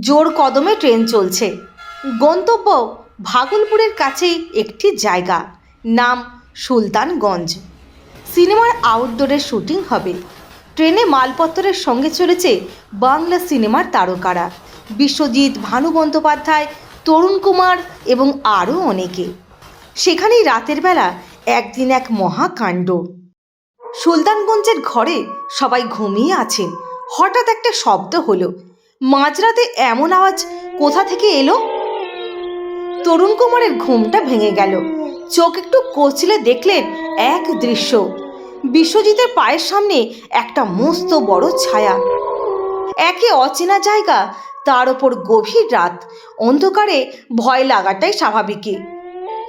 জোর কদমে ট্রেন চলছে। গন্তব্য ভাগলপুরের কাছেই একটি জায়গা। নাম সুলতানগঞ্জ। সিনেমার আউটডোরের শুটিং হবে। ট্রেনে মালপত্রের সঙ্গে চলেছে বাংলা সিনেমার তারকারা। বিশ্বজিৎ ভানু বন্দ্যোপাধ্যায়, তরুণ কুমার এবং আরও অনেকে। সেখানেই রাতের বেলা একদিন এক মহাকাণ্ড। সুলতানগঞ্জের ঘরে সবাই ঘুমিয়ে আছেন। হঠাৎ একটা শব্দ হলো। মাঝরাতে এমন আওয়াজ কোথা থেকে এলো? তরুণ কুমারের ঘুমটা ভেঙে গেল। চোখ একটু কচলে দেখলেন এক দৃশ্য। বিশ্বজিতের পায়ের সামনে একটা মস্ত বড় ছায়া। একে অচেনা জায়গা, তার ওপর গভীর রাত। অন্ধকারে ভয় লাগাটাই স্বাভাবিকই।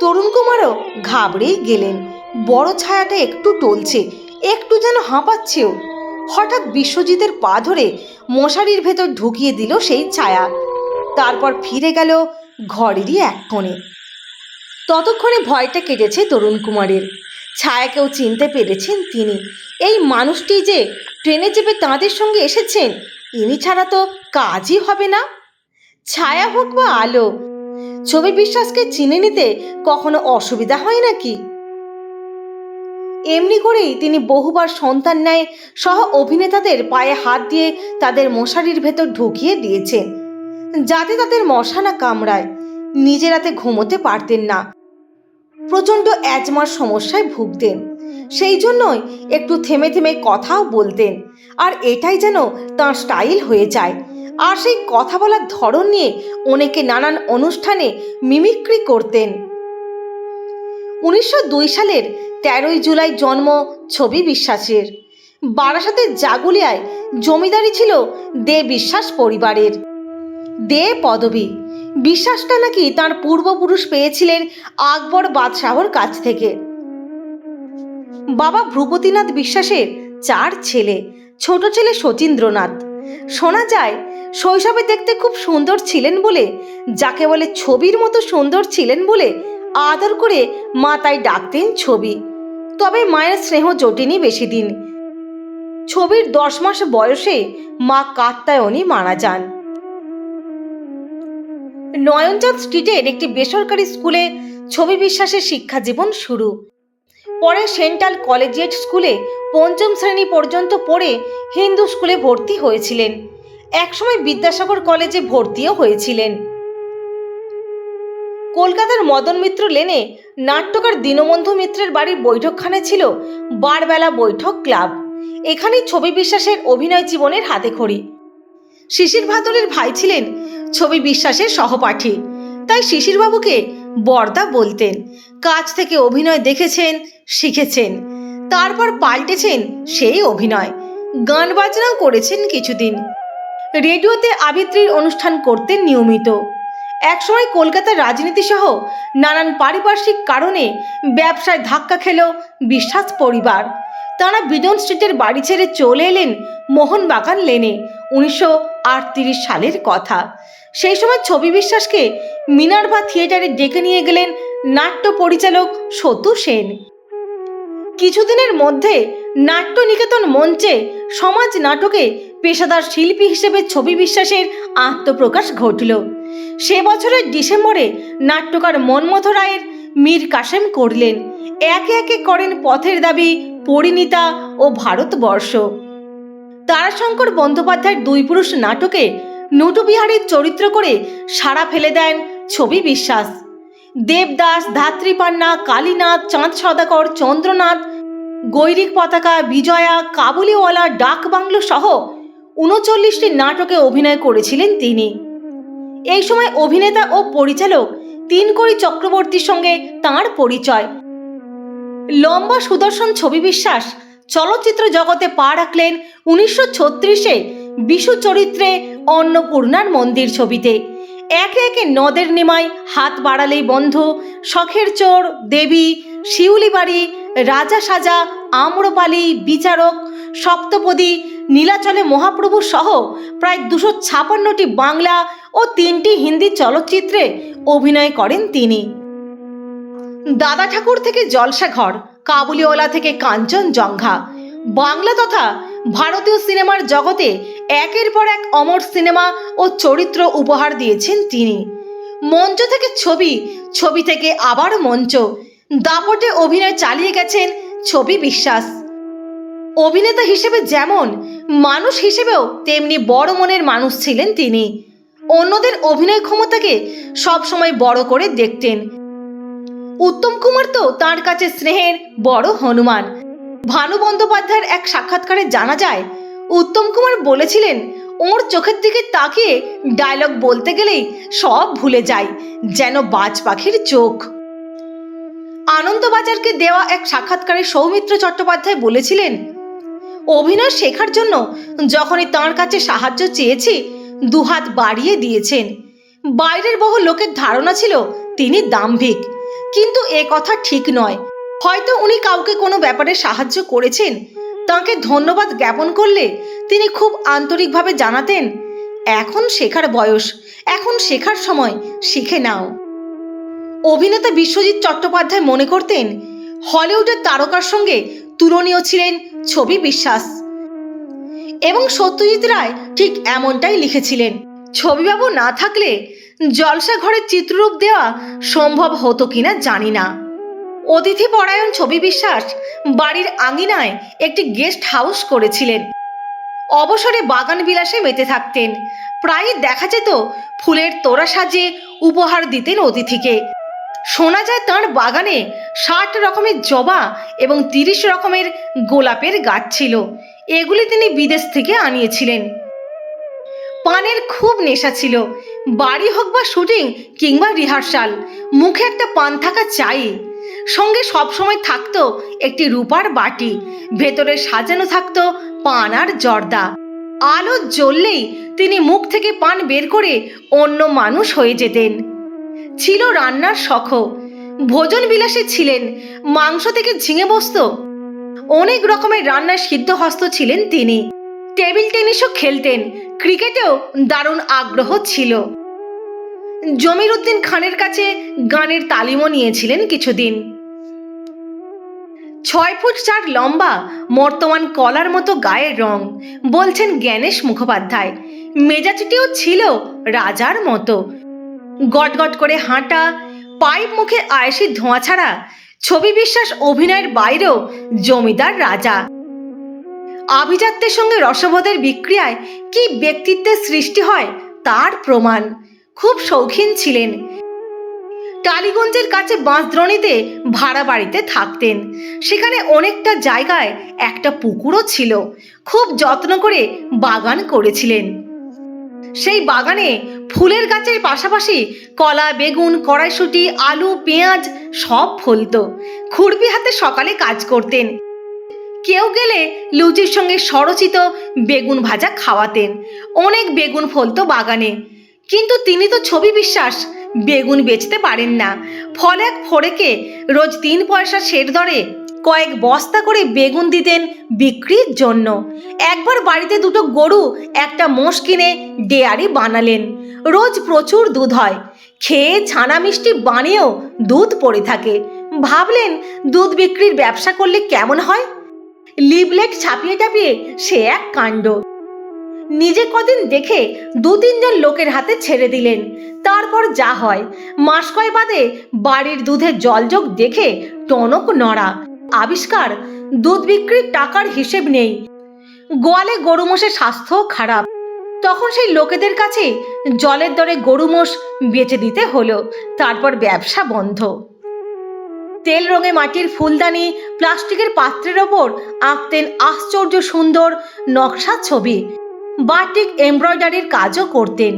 তরুণ কুমারও ঘাবড়েই গেলেন। বড় ছায়াটা একটু টলছে, একটু যেন হাঁপাচ্ছেও। হঠাৎ বিশ্বজিতের পা ধরে মশারির ভেতর ঢুকিয়ে দিল সেই ছায়া। তারপর ফিরে গেল ঘরেরই এক কোণে। ততক্ষণে ভয়টা কেটেছে তরুণ কুমারের। ছায়াকেও চিনতে পেরেছেন তিনি। এই মানুষটি যে ট্রেনে চেপে তাঁদের সঙ্গে এসেছেন, ইনি ছাড়া তো কাজই হবে না। ছায়া হোক বা আলো, ছবি বিশ্বাসকে চিনে নিতে কখনো অসুবিধা হয় নাকি? এমনি করেই তিনি বহুবার সন্তান ন্যায় সহ অভিনেতাদের পায়ে হাত দিয়ে তাদের মশারির ভেতর ঢুকিয়ে দিয়েছেন। যাতে তাদের মশা না কামড়ায় নিজে রাতে ঘুমোতে পারতেন না। প্রচণ্ড অ্যাজমার সমস্যায় ভুগতেন। সেই জন্যই একটু থেমে থেমে কথাও বলতেন। আর এটাই যেন তাঁর স্টাইল হয়ে যায়। আর সেই কথা বলার ধরন নিয়ে অনেকে নানান অনুষ্ঠানে মিমিক্রি করতেন। উনিশশো দুই সালের তেরোই জুলাই জন্ম ছবি বিশ্বাসের। বারাসাতের জাগুলিয়ায় জমিদারি ছিল দে বিশ্বাস পরিবারের। দে পদবী। বিশ্বাসটা নাকি তার পূর্বপুরুষ পেয়েছিলেন আকবর বাদশাহর কাছ থেকে। বাবা ভ্রুপতিনাথ বিশ্বাসের চার ছেলে, ছোট ছেলে শচীন্দ্রনাথ শোনা যায়, শৈশবে দেখতে খুব সুন্দর ছিলেন বলে, যাকে বলে ছবির মতো সুন্দর ছিলেন বলে আদর করে মা তাই ডাকতেন ছবি। তবে মায়ের স্নেহ জোটেনি বেশি দিন ছবির দশ মাস বয়সে মা কাত্তায়নী মারা যান। নয়নচাঁদ স্ট্রিটের একটি বেসরকারি স্কুলে ছবি বিশ্বাসের শিক্ষা জীবন শুরু। পরে সেন্ট্রাল কলেজিয়েট স্কুলে পঞ্চম শ্রেণি পর্যন্ত পড়ে হিন্দু স্কুলে ভর্তি হয়েছিলেন। একসময় বিদ্যাসাগর কলেজে ভর্তিও হয়েছিলেন। কলকাতার মদন মিত্র লেনে নাট্যকার দীনবন্ধু মিত্রের বাড়ির বৈঠকখানে ছিল বারবেলা বৈঠক ক্লাব। এখানেই ছবি বিশ্বাসের অভিনয় জীবনের হাতে খড়ি শিশির ভাদুরের ভাই ছিলেন ছবি বিশ্বাসের সহপাঠী। তাই শিশিরবাবুকে বর্দা বলতেন, কাজ থেকে অভিনয় দেখেছেন, শিখেছেন, তারপর পাল্টেছেন সেই অভিনয়। গান বাজনাও করেছেন কিছুদিন। রেডিওতে আবৃত্তির অনুষ্ঠান করতেন নিয়মিত। একসময় কলকাতার রাজনীতি সহ নানান পারিপার্শ্বিক কারণে ব্যবসায় ধাক্কা খেল বিশ্বাস পরিবার। তারা বিজন স্ট্রিটের বাড়ি ছেড়ে চলে এলেন মোহনবাগান লেনে, উনিশশো আটত্রিশ সালের কথা। সেই সময় ছবি বিশ্বাসকে মিনার্ভা থিয়েটারে ডেকে নিয়ে গেলেন নাট্য পরিচালক সতু সেন। কিছুদিনের মধ্যে নাট্য নিকেতন মঞ্চে সমাজ নাটকে পেশাদার শিল্পী হিসেবে ছবি বিশ্বাসের আত্মপ্রকাশ ঘটল। সে বছরের ডিসেম্বরে নাট্যকার মনমথ রায়ের মীর কাসেম করলেন। একে একে করেন পথের দাবি, পরিণীতা ও ভারতবর্ষ। তারাশঙ্কর বন্দ্যোপাধ্যায়ের দুই পুরুষ নাটকে নটুবিহারীর চরিত্র করে সাড়া ফেলে দেন ছবি বিশ্বাস। দেবদাস ধাত্রীপান্না কালীনাথ, চাঁদ সদাকর, চন্দ্রনাথ, গৈরিক পতাকা, বিজয়া, কাবুলিওয়ালা ডাক বাংলো সহ উনচল্লিশটি নাটকে অভিনয় করেছিলেন তিনি। এই সময় অভিনেতা ও পরিচালক তিনকড়ি চক্রবর্তীর সঙ্গে তাঁর পরিচয়। লম্বা সুদর্শন ছবি বিশ্বাস চলচ্চিত্র জগতে পা রাখলেন উনিশশো ছত্রিশে বিশু চরিত্রে অন্নপূর্ণার মন্দির ছবিতে। একে একে নদের নিমাই হাত বাড়ালেই বন্ধ, শখের চোর, দেবী, শিউলিবাড়ি, রাজা সাজা, আম্রপালি, বিচারক, সপ্তপদী, নীলাচলে মহাপ্রভু সহ প্রায় দুশো ছাপান্নটি বাংলা ও তিনটি হিন্দি চলচ্চিত্রে অভিনয় করেন তিনি। দাদা ঠাকুর থেকে জলসাঘর, কাবুলিওয়ালা থেকে কাঞ্চনজঙ্ঘা বাংলা তথা ভারতীয় সিনেমার জগতে একের পর এক অমর সিনেমা ও চরিত্র উপহার দিয়েছেন তিনি। মঞ্চ থেকে ছবি ছবি থেকে আবার মঞ্চ। দাপটে অভিনয় চালিয়ে গেছেন ছবি বিশ্বাস। অভিনেতা হিসেবে যেমন মানুষ হিসেবেও তেমনি বড় মনের মানুষ ছিলেন তিনি। অন্যদের অভিনয় ক্ষমতাকে সবসময় বড় করে দেখতেন। উত্তম কুমার তো তার কাছে স্নেহের বড় হনুমান। ভানু বন্দ্যোপাধ্যায়ের এক সাক্ষাৎকারে জানা যায়, উত্তম কুমার বলেছিলেন, ওর চোখের দিকে তাকিয়ে ডায়লগ বলতে গেলেই সব ভুলে যায়, যেন বাজ পাখির চোখ। আনন্দবাজারকে দেওয়া এক সাক্ষাৎকারে সৌমিত্র চট্টোপাধ্যায় বলেছিলেন, অভিনয় শেখার জন্য যখনই তাঁর কাছে সাহায্য চেয়েছি দুহাত বাড়িয়ে দিয়েছেন। বাইরের বহু লোকের ধারণা ছিল তিনি দাম্ভিক। কিন্তু এ কথা ঠিক নয়। হয়তো উনি কাউকে কোনো ব্যাপারে সাহায্য করেছেন। তাকে ধন্যবাদ জ্ঞাপন করলে তিনি খুব আন্তরিকভাবে জানাতেন, এখন শেখার বয়স, এখন শেখার সময়, শিখে নাও। অভিনেতা বিশ্বজিৎ চট্টোপাধ্যায় মনে করতেন, হলিউডের তারকার সঙ্গে তুলনীয় ছিলেন ছবি বিশ্বাস। এবং সত্যজিৎ রায় ঠিক এমনটাই লিখেছিলেন। ছবিবাবু না থাকলে জলসা ঘরের চিত্ররূপ দেওয়া সম্ভব হতো কিনা জানি না। অতিথি পরায়ণ ছবি বিশ্বাস বাড়ির আঙিনায় একটি গেস্ট হাউস করেছিলেন। অবসরে বাগান বিলাসে মেতে থাকতেন। প্রায়ই দেখা যেত ফুলের তোড়া সাজে উপহার দিতেন অতিথিকে। শোনা যায় তাঁর বাগানে ষাট রকমের জবা এবং তিরিশ রকমের গোলাপের গাছ ছিল। এগুলি তিনি বিদেশ থেকে আনিয়েছিলেন। পানের খুব নেশা ছিল। বাড়ি হোক বা শুটিং কিংবা রিহার্সাল, মুখে একটা পান থাকা চাই। সঙ্গে সবসময় থাকতো একটি রূপার বাটি, ভেতরে সাজানো থাকতো পান আর জর্দা। আলো জ্বললেই তিনি মুখ থেকে পান বের করে অন্য মানুষ হয়ে যেতেন। ছিল রান্নার শখ ভোজন বিলাসী ছিলেন। মাংস থেকে ঝিঙে বসত অনেক রকমের রান্নার সিদ্ধহস্ত ছিলেন তিনি। টেবিল টেনিসও খেলতেন, ক্রিকেটেও দারুণ আগ্রহ ছিল। জমির উদ্দিন খানের কাছে গানের তালিমও নিয়েছিলেন কিছুদিন। ছয় ফুট চার লম্বা, বর্তমান কলার মতো গায়ের রং, বলছেন জ্ঞানেশ মুখোপাধ্যায়। মেজাজটিও ছিল রাজার মতো। গটগট করে হাঁটা, পাইপ মুখে আয়েসি ধোঁয়া ছাড়া ছবি বিশ্বাস অভিনয়ের বাইরেও জমিদার রাজা। আভিজাত্যের সঙ্গে রসবোধের বিক্রিয়ায় কি ব্যক্তিত্বের সৃষ্টি হয় তার প্রমাণ। খুব শৌখিন ছিলেন। টালিগঞ্জের কাছে বাঁশদ্রণীতে ভাড়া বাড়িতে থাকতেন। সেখানে অনেকটা জায়গায় একটা পুকুরও ছিল। খুব যত্ন করে বাগান করেছিলেন। সেই বাগানে ফুলের গাছের পাশাপাশি কলা, বেগুন, কড়াইশুটি, আলু, পেঁয়াজ সব ফলতো। খুরপি হাতে সকালে কাজ করতেন। কেউ গেলে লুচির সঙ্গে সরচিত বেগুন ভাজা খাওয়াতেন। অনেক বেগুন ফলতো বাগানে। কিন্তু তিনি তো ছবি বিশ্বাস, বেগুন বেচতে পারেন না। ফলে এক ফড়েকে রোজ তিন পয়সা সের দরে কয়েক বস্তা করে বেগুন দিতেন বিক্রির জন্য। একবার বাড়িতে দুটো গরু, একটা মোষ কিনে ডেয়ারি বানালেন। রোজ প্রচুর দুধ হয়। খেয়ে ছানা মিষ্টি বানিয়েও দুধ পড়ে থাকে। ভাবলেন, দুধ বিক্রির ব্যবসা করলে কেমন হয়? লিবলেট ছাপিয়ে টাপিয়ে সে এক কাণ্ড। নিজে কদিন দেখে দু তিনজন লোকের হাতে ছেড়ে দিলেন। তারপর যা হয়। মাস কয় বাদে বাড়ির দুধের জলযোগ দেখে টনক নড়া। আবিষ্কার, দুধ বিক্রির টাকার হিসেব নেই। গোয়ালে গরু মোষের স্বাস্থ্য খারাপ। তখন সেই লোকেদের কাছে জলের দরে গরু মোষ বেচে দিতে হলো। তারপর ব্যবসা বন্ধ। তেল রঙে মাটির ফুলদানি, প্লাস্টিকের পাত্রের ওপর আঁকতেন আশ্চর্য সুন্দর নকশা ছবি। বাটিক এমব্রয়ডারির কাজও করতেন।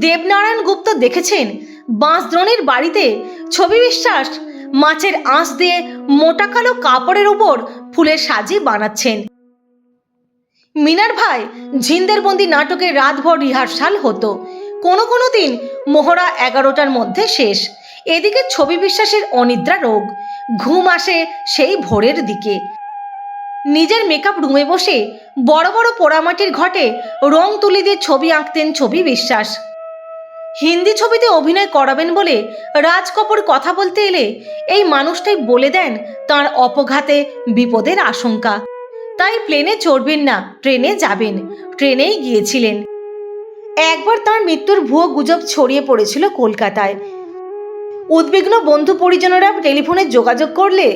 দেবনারায়ণ গুপ্ত দেখেছেন, বাঁশদ্রোণীর বাড়িতে ছবি বিশ্বাস মাছের আঁশ দিয়ে মোটা কালো কাপড়ের উপর ফুলের সাজি বানাচ্ছেন। মিনার ভাই ঝিন্দেরবন্দি নাটকে রাতভর রিহার্সাল হতো। কোনো কোনো দিন মোহরা এগারোটার মধ্যে শেষ। এদিকে ছবি বিশ্বাসের অনিদ্রা রোগ। ঘুম আসে সেই ভোরের দিকে। নিজের মেকআপ রুমে বসে বড় বড় পোড়ামাটির ঘটে রং তুলি দিয়ে ছবি আঁকতেন ছবি বিশ্বাস। হিন্দি ছবিতে অভিনয় করাবেন বলে রাজ কপুর কথা বলতে এলে এই মানুষটাই বলে দেন তার অপঘাতে বিপদের আশঙ্কা। তাই প্লেনে চড়বেন না, ট্রেনে যাবেন। ট্রেনেই গিয়েছিলেন। একবার তার মৃত্যুর ভুয়ো গুজব ছড়িয়ে পড়েছিল কলকাতায়। উদ্বিগ্ন বন্ধু পরিজনেরা টেলিফোনে যোগাযোগ করলে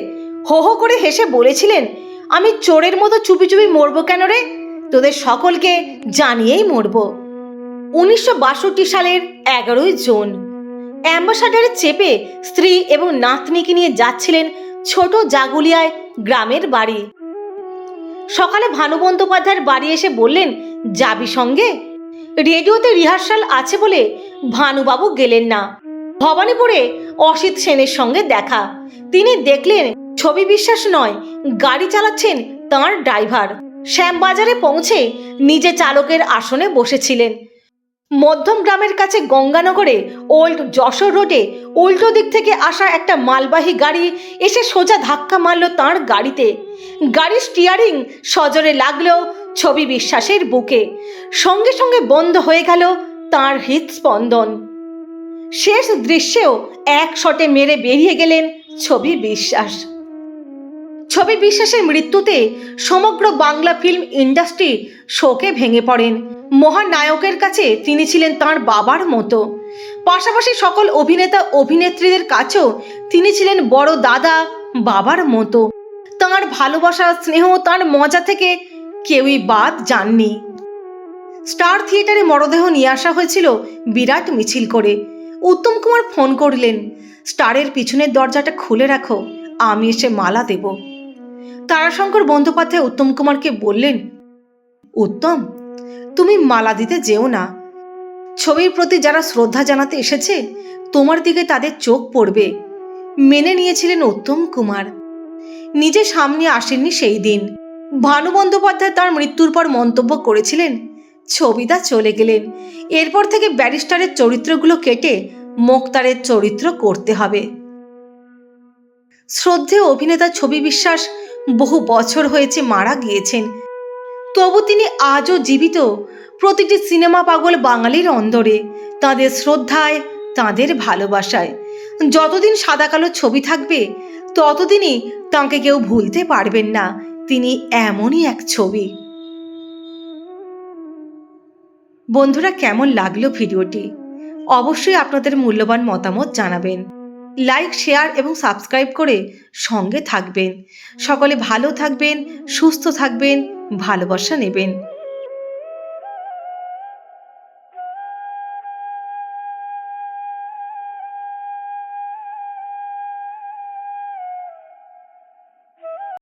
হো হো করে হেসে বলেছিলেন, আমি চোরের মতো চুপি চুপি মরবো কেন রে? তোদের সকলকে জানিয়েই মরবো। উনিশশো সালের এগারোই জুন। অ্যাম্বাসাডারে চেপে স্ত্রী এবং নাতনিকে নিয়ে যাচ্ছিলেন ছোট জাগুলিয়ায় গ্রামের বাড়ি। সকালে ভানু বন্দ্যোপাধ্যায়ের বাড়ি এসে বললেন, যাবি সঙ্গে? রেডিওতে রিহার্সাল আছে বলে ভানুবাবু গেলেন না। ভবানীপুরে অসিত সেনের সঙ্গে দেখা। তিনি দেখলেন, ছবি বিশ্বাস নয়, গাড়ি চালাচ্ছেন তাঁর ড্রাইভার। শ্যামবাজারে পৌঁছে নিজে চালকের আসনে বসেছিলেন। মধ্যম গ্রামের কাছে গঙ্গানগরে ওল্ড যশোর রোডে উল্টো দিক থেকে আসা একটা মালবাহী গাড়ি এসে সোজা ধাক্কা মারল তাঁর গাড়িতে। গাড়ির স্টিয়ারিং সজরে লাগল ছবি বিশ্বাসের বুকে। সঙ্গে সঙ্গে বন্ধ হয়ে গেল তাঁর হৃদস্পন্দন শেষ দৃশ্যেও এক শটে মেরে বেরিয়ে গেলেন ছবি বিশ্বাস। ছবি বিশ্বাসের মৃত্যুতে সমগ্র বাংলা ফিল্ম ইন্ডাস্ট্রি শোকে ভেঙে পড়েন। মহানায়কের কাছে তিনি ছিলেন তার বাবার মতো। পাশাপাশি সকল অভিনেতা, অভিনেত্রীদের কাছেও তিনি ছিলেন বড় দাদা, বাবার মতো। তাঁর ভালোবাসা, স্নেহ, তাঁর মজা থেকে কেউই বাদ যাননি। স্টার থিয়েটারে মরদেহ নিয়ে আসা হয়েছিল বিরাট মিছিল করে। উত্তম কুমার ফোন করলেন, স্টারের পিছনের দরজাটা খুলে রাখো, আমি এসে মালা দেব। তারাশঙ্কর বন্দ্যোপাধ্যায় উত্তম কুমারকে বললেন, উত্তম, তুমি মালা দিতে যেও না। ছবির প্রতি যারা শ্রদ্ধা জানাতে এসেছে, তোমার দিকে তাদের চোখ পড়বে। মেনে নিয়েছিলেন উত্তম কুমার। নিজে সামনে আসেননি সেই দিন। ভানু বন্দ্যোপাধ্যায় তার মৃত্যুর পর মন্তব্য করেছিলেন, ছবিদা চলে গেলেন। এরপর থেকে ব্যারিস্টারের চরিত্রগুলো কেটে মোক্তারের চরিত্র করতে হবে। শ্রদ্ধেয় অভিনেতা ছবি বিশ্বাস বহু বছর হয়েছে মারা গিয়েছেন। তবু তিনি আজও জীবিত। প্রতিটি সিনেমা পাগল বাঙালির অন্দরে, তাদের শ্রদ্ধায়, তাদের ভালোবাসায়। যতদিন সাদা কালো ছবি থাকবে, ততদিনই তাঁকে কেউ ভুলতে পারবেন না। তিনি এমনই এক ছবি। বন্ধুরা, কেমন লাগল ভিডিওটি? অবশ্যই আপনাদের মূল্যবান মতামত জানাবেন। লাইক শেয়ার এবং সাবস্ক্রাইব করে সঙ্গে থাকবেন। সকলে ভালো থাকবেন সুস্থ থাকবেন ভালোবাসা নেবেন।